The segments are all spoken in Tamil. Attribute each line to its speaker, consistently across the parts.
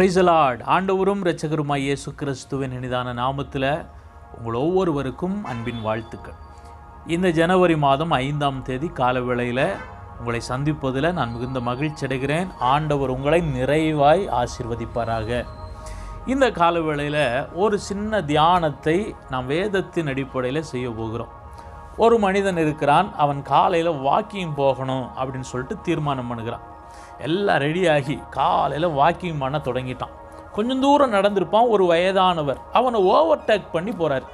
Speaker 1: பிரைசலாட் ஆண்டவரும் இரட்சகருமாய் இயேசு கிறிஸ்துவின் இனிதான நாமத்தில் உங்கள் ஒவ்வொருவருக்கும் அன்பின் வாழ்த்துக்கள். இந்த ஜனவரி மாதம் ஐந்தாம் தேதி காலவேளையில் உங்களை சந்திப்பதில் நான் மிகுந்த மகிழ்ச்சி அடைகிறேன். ஆண்டவர் உங்களை நிறைவாய் ஆசிர்வதிப்பாராக. இந்த காலவேளையில் ஒரு சின்ன தியானத்தை நாம் வேதத்தின் அடிப்படையில் செய்ய போகிறோம். ஒரு மனிதன் இருக்கிறான் அவன் காலையில் வாக்கிங் போகணும் அப்படின்னு சொல்லிட்டு தீர்மானம் பண்ணுகிறான். எல்லாம் ரெடியாகி காலையில் வாக்கிங் பண்ண தொடங்கிட்டான். கொஞ்சம் தூரம் நடந்திருப்பான் ஒரு வயதானவர். அவனை ஓவர்டேக் பண்ணி போகிறார்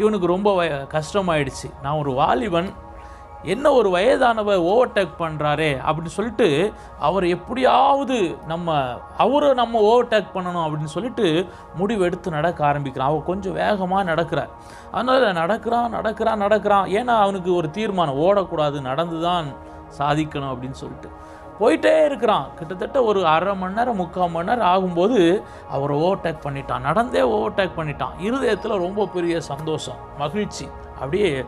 Speaker 1: இவனுக்கு ரொம்ப வய கஷ்டமாயிடுச்சு. நான் ஒரு வாலிபன் என்ன ஒரு வயதானவர் ஓவர்டேக் பண்ணுறாரே அப்படின்னு சொல்லிட்டு அவர் எப்படியாவது நம்ம அவரை நம்ம ஓவர்டேக் பண்ணணும் அப்படின்னு சொல்லிட்டு முடிவெடுத்து நடக்க ஆரம்பிக்கிறான். அவன் கொஞ்சம் வேகமாக நடக்கிறார் அதனால் நடக்கிறான் நடக்கிறான் நடக்கிறான். ஏன்னா அவனுக்கு ஒரு தீர்மானம் ஓடக்கூடாது நடந்து தான் சாதிக்கணும் அப்படின்னு சொல்லிட்டு. போயிட்டே இருக்கிறான். கிட்டத்தட்ட ஒரு அரை மணி நேரம் முக்கால் மணி நேரம் ஆகும்போது அவரை ஓவர்டேக் பண்ணிட்டான். நடந்தே ஓவர்டேக் பண்ணிட்டான். இருதயத்தில் ரொம்ப பெரிய சந்தோஷம் மகிழ்ச்சி. அப்படியே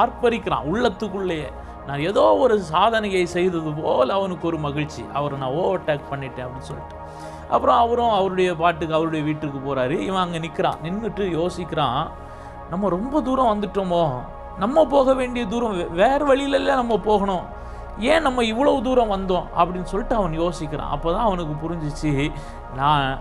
Speaker 1: ஆர்ப்பரிக்கிறான் உள்ளத்துக்குள்ளேயே. நான் ஏதோ ஒரு சாதனையை செய்தது போல் அவனுக்கு ஒரு மகிழ்ச்சி. அவரை நான் ஓவர்டேக் பண்ணிட்டேன் அப்படின்னு சொல்லிட்டு. அப்புறம் அவரும் அவருடைய பாட்டுக்கு அவருடைய வீட்டுக்கு போகிறாரு இவன் அங்கே நிற்கிறான் நின்றுட்டு யோசிக்கிறான். நம்ம ரொம்ப தூரம் வந்துட்டோமோ? நம்ம போக வேண்டிய தூரம் வேறு வழியிலெல்லாம் நம்ம போகணும். ஏன் நம்ம இவ்வளவு தூரம் வந்தோம் அப்படின்னு சொல்லிட்டு அவன் யோசிக்கிறான். அப்போ தான் அவனுக்கு புரிஞ்சிச்சு நான்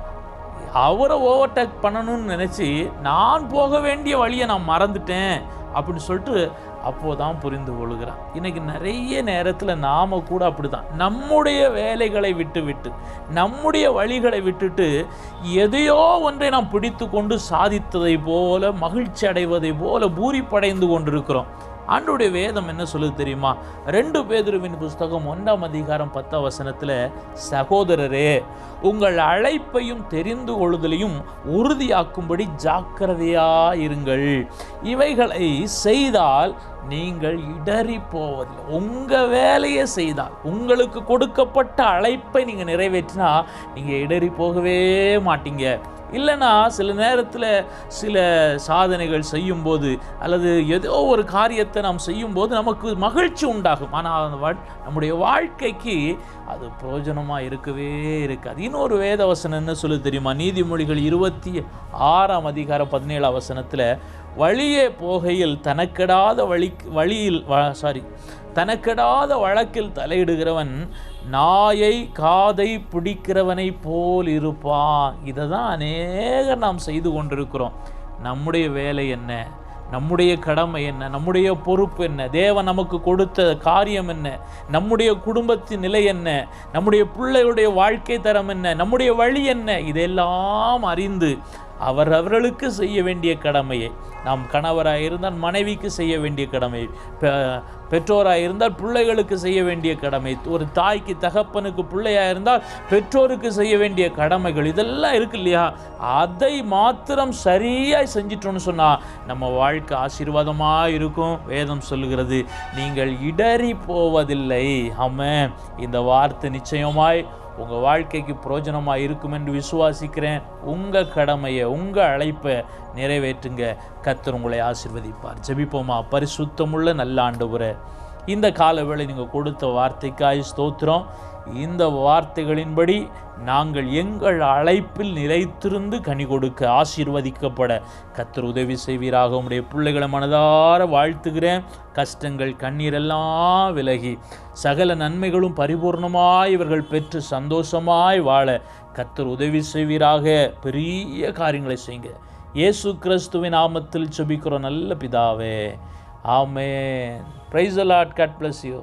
Speaker 1: அவரை ஓவர்டேக் பண்ணணும்னு நினச்சி நான் போக வேண்டிய வழியை நான் மறந்துட்டேன் அப்படின்னு சொல்லிட்டு அப்போதான் தான் புரிந்து கொள்கிறான். இன்றைக்கி நிறைய நேரத்தில் நாம் கூட அப்படிதான். நம்முடைய வேலைகளை விட்டு விட்டு நம்முடைய வழிகளை விட்டுட்டு எதையோ ஒன்றை நாம் பிடித்து கொண்டு சாதித்ததை போல மகிழ்ச்சி அடைவதை போல பூரிப்படைந்து கொண்டிருக்கிறோம். ஆண்டுடைய வேதம் என்ன சொல்லுது தெரியுமா? ரெண்டு பேதுருவின் புஸ்தகம் ஒன்றாம் அதிகாரம் பத்தாம் வசனத்தில் சகோதரரே உங்கள் அழைப்பையும் தெரிந்து கொள்ளுதலையும் உறுதியாக்கும்படி ஜாக்கிரதையாயிருங்கள் இவைகளை செய்தால் நீங்கள் இடறி போவதில்லை. உங்கள் வேலையை செய்தால் உங்களுக்கு கொடுக்கப்பட்ட அழைப்பை நீங்கள் நிறைவேற்றினா நீங்கள் இடறி போகவே மாட்டீங்க. இல்லைன்னா சில நேரத்தில் சில சாதனைகள் செய்யும்போது அல்லது ஏதோ ஒரு காரியத்தை நாம் செய்யும்போது நமக்கு மகிழ்ச்சி உண்டாகும். ஆனால் அந்த வா- நம்முடைய வாழ்க்கைக்கு அது பிரயோஜனமாக இருக்கவே இருக்காது. இன்னொரு வேத வசனம் என்ன சொல்லு தெரியுமா? நீதிமொழிகள் இருபத்தி ஆறாம் அதிகாரம் பதினேழாம் வசனத்தில் வழியே போகையில் தனக்கெடாத வழி வழியில் சாரி தனக்கெடாத வழக்கில் தலையிடுகிறவன் நாயை காதை பிடிக்கிறவனை போல் இருப்பான். இதை தான் அநேகர் நாம் செய்து கொண்டிருக்கிறோம். நம்முடைய வேலை என்ன? நம்முடைய கடமை என்ன? நம்முடைய பொறுப்பு என்ன? தேவன் நமக்கு கொடுத்த காரியம் என்ன? நம்முடைய குடும்பத்தின் நிலை என்ன? நம்முடைய பிள்ளையுடைய வாழ்க்கை தரம் என்ன? நம்முடைய வழி என்ன? இதெல்லாம் அறிந்து அவரவர்களுக்கு செய்ய வேண்டிய கடமையை நாம் கணவராக இருந்தால் மனைவிக்கு செய்ய வேண்டிய கடமை பெ- பெற்றோராக இருந்தால் பிள்ளைகளுக்கு செய்ய வேண்டிய கடமை ஒரு தாய்க்கு தகப்பனுக்கு பிள்ளையாக இருந்தால் பெற்றோருக்கு செய்ய வேண்டிய கடமைகள் இதெல்லாம் இருக்கு இல்லையா? அதை மாத்திரம் சரியாக செஞ்சிட்டோன்னு சொன்னால் நம்ம வாழ்க்கை ஆசீர்வாதமாக இருக்கும் வேதம் சொல்லுகிறது. நீங்கள் இடறி போவதில்லை. ஆமென். இந்த வார்த்தை நிச்சயமாய் உங்கள் வாழ்க்கைக்கு பிரயோஜனமாக இருக்கும் என்று விசுவாசிக்கிறேன். உங்கள் கடமையை உங்கள் அழைப்பை நிறைவேற்றுங்க. கத்தர் உங்களை ஆசிர்வதிப்பார். ஜபிப்போமா? பரிசுத்தமுள்ள நல்ல ஆண்டவரே இந்த காலவேளை நீங்கள் கொடுத்த வார்த்தைக்காய் ஸ்தோத்திரம். இந்த வார்த்தைகளின்படி நாங்கள் எங்கள் அழைப்பில் நிலைத்திருந்து கனி கொடுக்க ஆசீர்வதிக்கப்பட. கத்தர் உதவி செய்வீராக. உடைய பிள்ளைகளை மனதார வாழ்த்துகிறேன். கஷ்டங்கள் கண்ணீரெல்லாம் விலகி சகல நன்மைகளும் பரிபூர்ணமாய் இவர்கள் பெற்று சந்தோஷமாய் வாழ கத்தர் உதவி செய்வீராக. பெரிய காரியங்களை செய்யுங்க. இயேசு கிறிஸ்துவின் நாமத்தில் செபிக்கிறோம் நல்ல பிதாவே. ஆமே praise the Lord God bless you